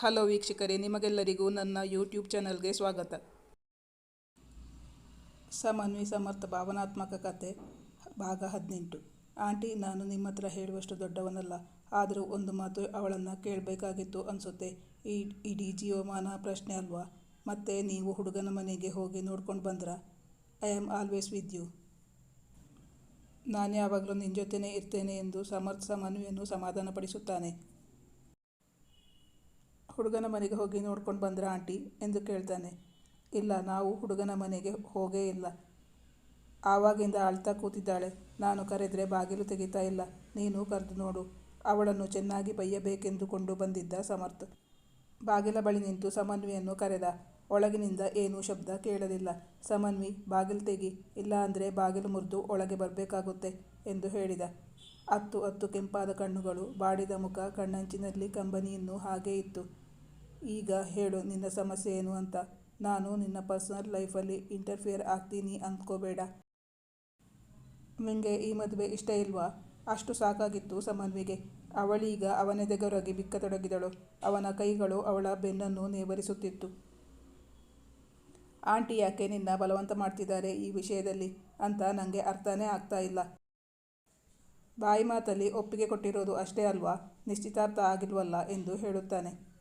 Hello ವೀಕ್ಷಕರೇ, ನಿಮಗೆಲ್ಲರಿಗೂ ನನ್ನ ಯೂಟ್ಯೂಬ್ ಚಾನಲ್ಗೆ ಸ್ವಾಗತ. ಸಮನ್ವಿ ಸಮರ್ಥ ಭಾವನಾತ್ಮಕ ಕತೆ, ಭಾಗ ಹದಿನೆಂಟು. ಆಂಟಿ, ನಾನು ನಿಮ್ಮ ಹತ್ರ ಹೇಳುವಷ್ಟು ದೊಡ್ಡವನಲ್ಲ, ಆದರೂ ಒಂದು ಮಾತು ಅವಳನ್ನು ಕೇಳಬೇಕಾಗಿತ್ತು ಅನಿಸುತ್ತೆ. ಈ ಇಡೀ ಜೀವಮಾನ ಪ್ರಶ್ನೆ ಅಲ್ವಾ? ಮತ್ತೆ ನೀವು ಹುಡುಗನ ಮನೆಗೆ ಹೋಗಿ ನೋಡ್ಕೊಂಡು ಬಂದ್ರ? I am always with you ನಾನು ಯಾವಾಗಲೂ ನಿನ್ನ ಜೊತೆನೇ ಇರ್ತೇನೆ ಎಂದು ಸಮರ್ಥ ಸಮನ್ವಿಯನ್ನು ಸಮಾಧಾನಪಡಿಸುತ್ತಾನೆ. ಹುಡುಗನ ಮನೆಗೆ ಹೋಗಿ ನೋಡ್ಕೊಂಡು ಬಂದ್ರ ಆಂಟಿ ಎಂದು ಕೇಳ್ತಾನೆ. ಇಲ್ಲ, ನಾವು ಹುಡುಗನ ಮನೆಗೆ ಹೋಗೇ ಇಲ್ಲ. ಆವಾಗಿಂದ ಅಳ್ತಾ ಕೂತಿದ್ದಾಳೆ. ನಾನು ಕರೆದರೆ ಬಾಗಿಲು ತೆಗಿತಾ ಇಲ್ಲ. ನೀನು ಕರೆದು ನೋಡು. ಅವಳನ್ನು ಚೆನ್ನಾಗಿ ಬೈಯಬೇಕೆಂದುಕೊಂಡು ಬಂದಿದ್ದ ಸಮರ್ಥ. ಬಾಗಿಲ ಬಳಿ ನಿಂತು ಸಮನ್ವಿಯನ್ನು ಕರೆದ. ಒಳಗಿನಿಂದ ಏನೂ ಶಬ್ದ ಕೇಳಲಿಲ್ಲ. ಸಮನ್ವಿ, ಬಾಗಿಲು ತೆಗಿ. ಇಲ್ಲ ಅಂದರೆ ಬಾಗಿಲು ಮುರಿದು ಒಳಗೆ ಬರಬೇಕಾಗುತ್ತೆ ಎಂದು ಹೇಳಿದ. ಹತ್ತು ಹತ್ತು ಕೆಂಪಾದ ಕಣ್ಣುಗಳು, ಬಾಡಿದ ಮುಖ, ಕಣ್ಣಂಚಿನಲ್ಲಿ ಕಂಬನಿಯನ್ನು ಹಾಗೇ ಇತ್ತು. ಈಗ ಹೇಳು ನಿನ್ನ ಸಮಸ್ಯೆ ಏನು ಅಂತ. ನಾನು ನಿನ್ನ ಪರ್ಸನಲ್ ಲೈಫಲ್ಲಿ ಇಂಟರ್ಫಿಯರ್ ಆಗ್ತೀನಿ ಅಂದ್ಕೋಬೇಡ. ನಿಮಗೆ ಈ ಮದುವೆ ಇಷ್ಟ ಇಲ್ವಾ? ಅಷ್ಟು ಸಾಕಾಗಿತ್ತು ಸಮನ್ವಿಗೆ. ಅವಳೀಗ ಅವನೆದೆಗೊರಗಿ ಬಿಕ್ಕತೊಡಗಿದಳು. ಅವನ ಕೈಗಳು ಅವಳ ಬೆನ್ನನ್ನು ನೇವರಿಸುತ್ತಿತ್ತು. ಆಂಟಿ ಯಾಕೆ ನಿನ್ನ ಬಲವಂತ ಮಾಡ್ತಿದ್ದಾರೆ ಈ ವಿಷಯದಲ್ಲಿ? ಅಂತ ನನಗೆ ಅರ್ಥನೇ ಆಗ್ತಾ ಇಲ್ಲ. ಬಾಯಿ ಮಾತಲ್ಲಿ ಒಪ್ಪಿಗೆ ಕೊಟ್ಟಿರೋದು ಅಷ್ಟೇ ಅಲ್ವಾ? ನಿಶ್ಚಿತಾರ್ಥ ಆಗಿಲ್ವಲ್ಲ ಎಂದು ಹೇಳುತ್ತಾನೆ.